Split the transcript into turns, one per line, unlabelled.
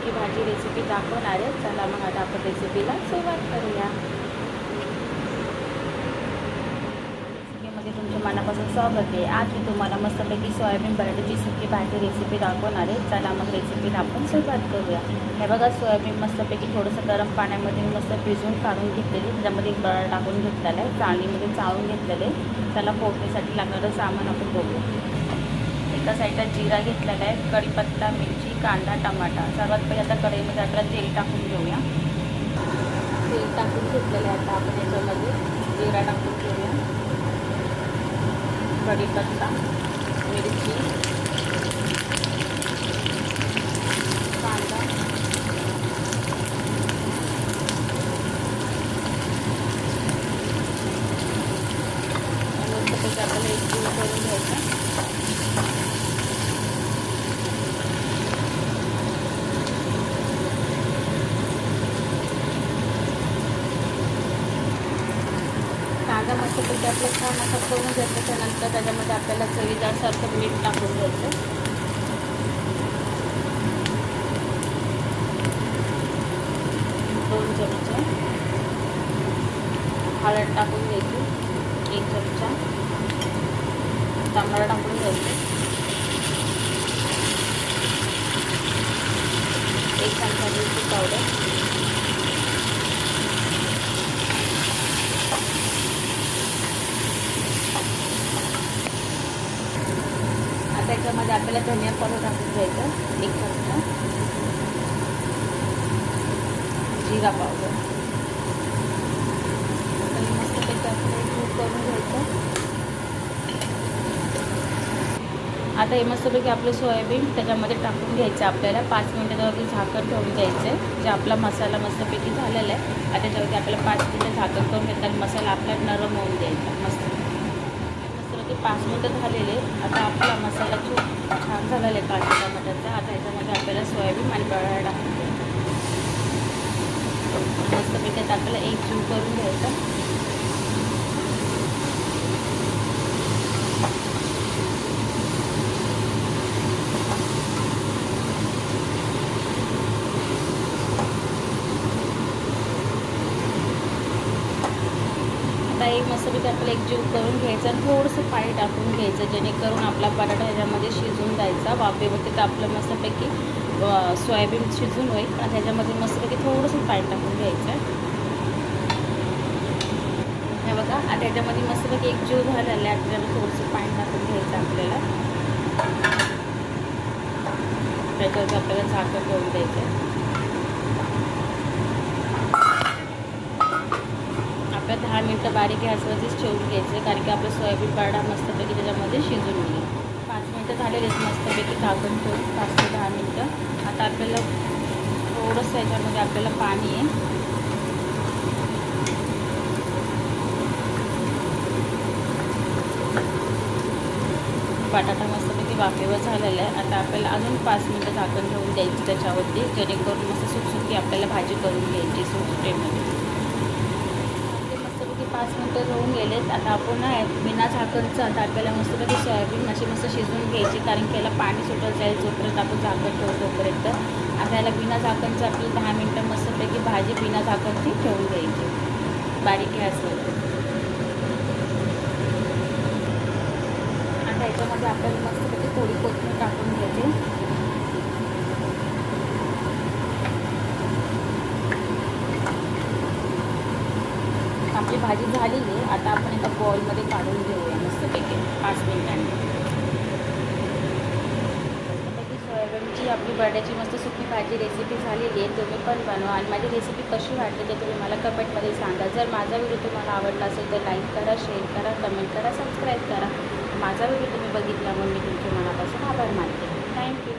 सुकी भाजी रेसिपी दाखवणार आहे. चला मग आता आपण रेसिपीला सुरुवात करूया. रेसिपीमध्ये तुमच्या मनापासून स्वागत आहे. आज मी तुम्हाला मस्तपैकी सोयाबीन बटाट्याची सुकी भाजी रेसिपी दाखवणार आहे. चला मग रेसिपीला आपण सुरुवात करूया. हे बघा सोयाबीन मस्तपैकी थोडंसं गरम पाण्यामध्ये मस्त भिजवून काढून घेतलेली त्याच्यामध्ये एक बळा टाकून घेतलेला आहे. चाळणीमध्ये चाळून घेतलेले त्याला फोडणीसाठी लागणारं सामान आपण बघू एका साईडला जिरा घेतलेला आहे कढीपत्ता मिरची कांदा टमाटा. सर्वात पहिले आता कढईमध्ये आपल्याला तेल टाकून घेऊया. तेल टाकून घेतलेलं आहे आता आपण याच्यामध्ये. जिरा टाकून घेऊया. कढीपत्ता मिरची कांदा आणि मस्तपैकी आपल्याला एक जीव करून घ्यायचा कांदा मस्तपैकी आपलं छान असा करून घ्यायचं त्यानंतर त्याच्यामध्ये आपल्याला चवीदारसारखं मीठ टाकून घ्यायचं दोन चमचे हळद टाकून घ्यायची एक चमचा. तांबडा टाकून घ्यायचं एक चमचा मिरची पावडर. त्याच्यामध्ये आपल्याला धनिया पावडर टाकून घ्यायचं एक चमचा. जिरा पावडर. आणि त्याच्यामध्ये आपल्याला करून घ्यायचं. आता हे मस्तपैकी आपलं सोयाबीन त्याच्यामध्ये टाकून घ्यायचं आपल्याला. पाच मिनटावरती झाकण ठेवून द्यायचं जे आपला मसाला मस्तपैकी झालेला आहे आता त्याच्यावरती आपल्याला पाच मिनिटं झाकण करून घेतात आणि मसाला आपला नरम होऊन द्यायचा पाच मिनिटं झालेले. आता आपला मसाला खूप छान झालेला आहे कांदा टमाट्याचा आता ह्याच्यामध्ये आपल्याला सोयाबीन आणि बटाटा टाकून मस्तपैकी आता आपल्याला एक जीव करून घ्यायचा. आता एक मस्तपैकी आपल्याला एक जीव करून घ्यायचा आणि थोडंसं पाणी टाकून घ्यायचं जेणेकरून आपला बटाटा ह्याच्यामध्ये शिजून जायचा. वाफेवरती तर आपलं मस्तपैकी सोयाबीन शिजून होईल. आणि त्याच्यामध्ये मस्तपैकी थोडंसं पाणी टाकून घ्यायचं. हे बघा आता ह्याच्यामध्ये मस्तपैकी एक जीव झालेला आहे. त्याच्यामध्ये थोडंसं पाणी टाकून घ्यायचं आपल्याला. त्याच्यावरती आपल्याला झाकण करून द्यायचं आपल्या बारीक गॅसवरतीच ठेवून घ्यायचं कारण की आपलं सोयाबीन पारडा मस्तपैकी त्याच्यामध्ये शिजून येईल. पाच मिनटं झालेलेच मस्तपैकी झाकण ठेवून पाच ते दहा मिनटं. आता आपल्याला थोडंसं याच्यामध्ये आपल्याला पाणी आहे. बटाटा मस्तपैकी वाफेवर झालेला आहे. आता आपल्याला अजून पाच मिनटं झाकण ठेवून द्यायची त्याच्यावरती जेणेकरून मस्त सुकसुकी आपल्याला भाजी करून घ्यायची सुकटेमध्ये पाच मिनटं होऊन गेलेत. आता आपण बिना झाकणचं आता आपल्याला मस्तपैकी सोयाबीन अशी मस्त शिजवून घ्यायची कारण की याला पाणी सुटत जाईल जोपर्यंत आपण झाकण ठेवू तोपर्यंत. आता याला बिना झाकणचं आपली दहा मिनटं मस्तपैकी भाजी बिना झाकणची ठेवून द्यायची. बारीक गॅसवर आता याच्यामध्ये आपल्याला मस्तपैकी थोडी कोथमीर टाकून घ्यायची. आपली भाजी झालेली आहे. आता आपण एका बॉलमध्ये काढून घेऊया. मस्तपैकी पाच मिनिटांनी. सोयाबीनची आपली बर्ड्याची मस्त सुकी भाजी रेसिपी झालेली आहे. तुम्ही पण बनवा. आणि माझी रेसिपी कशी वाटली ते तुम्ही मला कमेंटमध्ये सांगा. जर माझा व्हिडिओ तुम्हाला आवडला असेल तर लाईक करा शेअर करा कमेंट करा सबस्क्राईब करा. माझा व्हिडिओ तुम्ही बघितल्यामुळे मी तुमच्या मनापासून आभार मानते. थँक्यू